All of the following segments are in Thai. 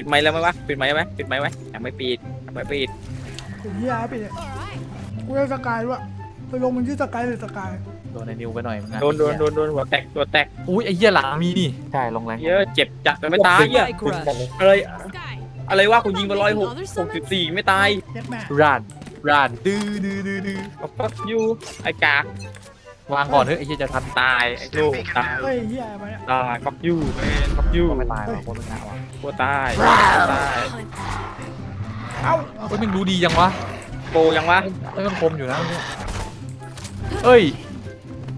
ปิดไมค์แล้วไหมวะปิดไมค์ไหมปิดไมค์ไหมยังไม่ปิดยังไม่ปิดไอ้เหี้ยไปเนี่ยกูได้สกายด้วยไปลงมันชื่อสกายหรือสกายโดนไอ้นิวไปหน่อยมึงอะโดนโดนโดนโดนหัวแตกตัวแตกอุ้ยไอ้เหี้ยหลังมีนี่ใช่ลงแรงเยอะเจ็บจัดแต่ไม่ตายเหี้ยอะไรอะไรวะกูยิงมาร้อยหกหกสิบสี่ไม่ตายเย็ดแม่รันรันดื้อดื้อดื้อดื้อก็ฟักยูไอ้กาก วางก่อนเถอะไอ้เหี้ยจะทันตายไอ้ลูกตายเฮ้ยเหี้ยมาเนี่ยตายฟักยูแมนฟักยูก็ไม่ตายว่ะโคตรหนาวะกลัวตายตายเอ้าเฮ้ยมึงรู้ดียังวะโกยังวะเอ้ยมันคมอยู่นะเนี่ยเอ้ย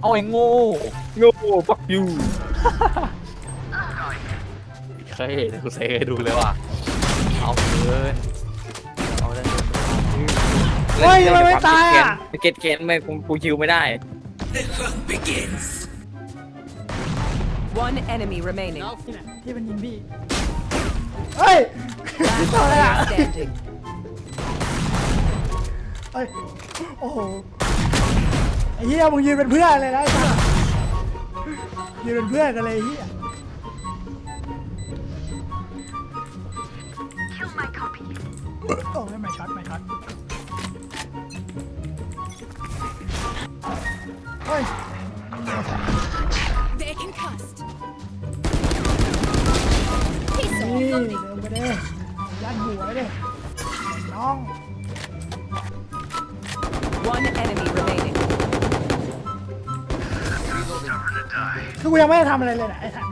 เอาไอ้โง่โง่ฟักยูเคยเห็นกูเซให้ดูเลยว่ะเอาเกินเอาได้เกินเฮ้ยทำไมไม่ตายอะเก็ตเคนไม่กูกูชิวไม่ได้ One enemy remaining. นี่แหละที่มันยิงพี่เฮ้ย Last อะไรอะ player standing. เฮ้ย โอ้โห ไอ้เหี้ยมึงยืนเป็นเพื่อนเลยนะไอ้สัสยืนเป็นเพื่อนกันเลยไอ้เหี้ย โอ้ยไม่ช็อตไม่ช็อต เฮ้ย They concussed. นี่เดินไปเด้ยัดหัวเลยน้อง One enemy remaining. คือกูยังไม่ได้ทำอะไรเลยนะไอ้ท่าน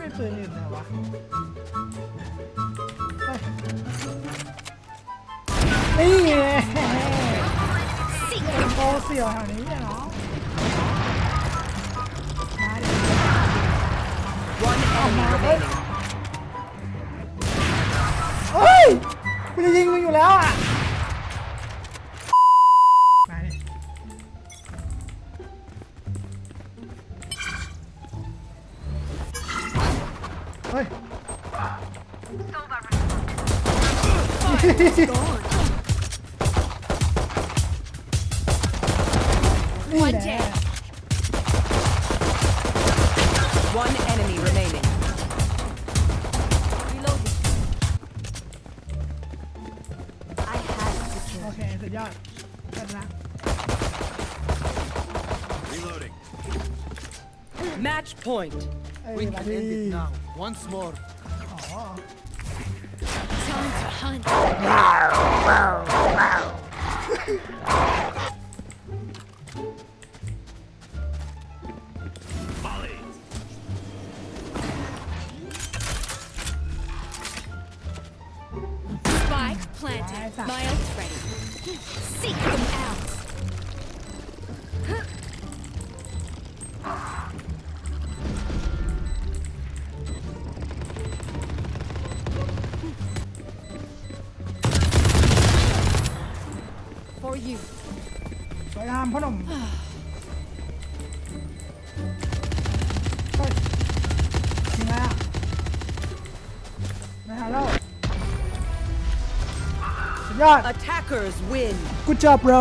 ไม่เคยเห็นเลยวะเฮ้ยนี่ไงโต เสี่ยวแถวนี้เนี่ยเนาะมาดิ One enemy remaining. เฮ้ยกูจะยิงมึงอยู่แล้วอะมาดิเฮ้ยนี่ แหละ One enemy remaining. Reloading. I had to โอเคสุดยอดกันละ Match point. ไอ้ We มา can ดี end it now. Once more. อ๋อ time to hunt. Spike planted. My ult's ready. Seek them out. For you. สวยงามพ่อหนุ่ม สุดยอด Attackers win. good job bro